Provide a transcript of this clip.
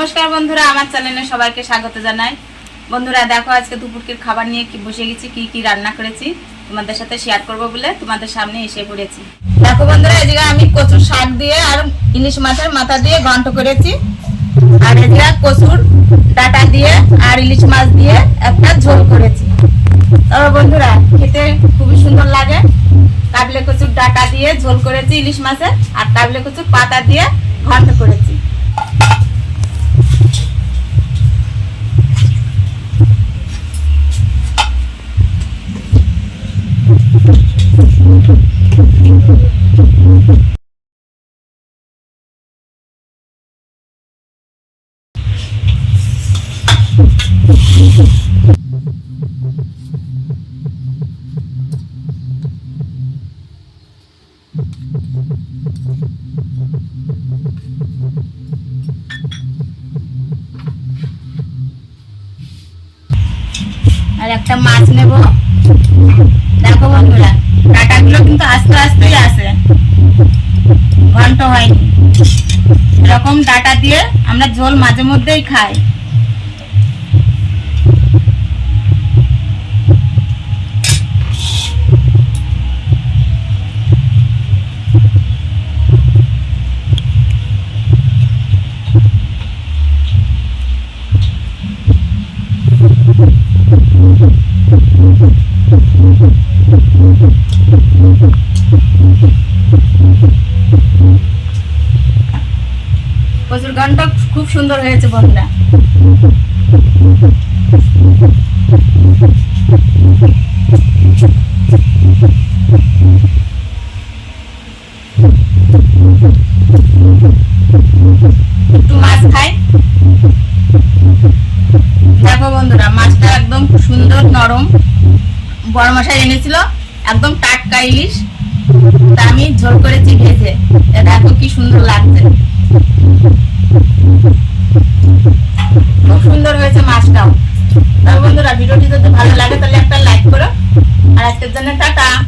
নমস্কার বন্ধুরা, আমার চ্যানেলে সবাইকে স্বাগত জানাই। বন্ধুরা, দেখো আজকে দুপুরকের খাবার নিয়ে কি বসে গেছি, কি কি রান্না করেছি, তোমাদের সাথে শেয়ার করব বলে তোমাদের সামনে এসে পড়েছি। দেখো বন্ধুরা এদিকে আমি কচুর শাক দিয়ে আর ইলিশ মাছের মাথা দিয়ে ঘন্ট করেছি। আর এদিকে কচুর ডাটা দিয়ে আর ইলিশ মাছ দিয়ে একটা ঝোল করেছি। তবে বন্ধুরা, খেতে খুবই সুন্দর লাগে। কাবলে কচুর ডাটা দিয়ে ঝোল করেছি ইলিশ মাছের, আর কাবলে কচুর পাতা দিয়ে ঘন্ট করেছি। আর একটা মাছ নেব ঘন্ট হয়নি। এরকম ডাটা দিয়ে আমরা ঝোল মাঝে মধ্যেই খাই। কচুর গানটা খুব সুন্দর হয়েছে বন্ধুরা। একটু মাছ খাই। দেখো বন্ধুরা, মাছটা একদম সুন্দর নরম। বড় মশাই এনেছিল, একদম টাটকা ইলিশ। আমি ঝোল করেছি ভেজে দেখো কি সুন্দর লাগছে। খুব সুন্দর হয়েছে মাছটাও। তাহলে বন্ধুরা, ভিডিওটি যদি ভালো লাগে, তাহলে একটা লাইক করো। আর আজকের জন্য টাটা।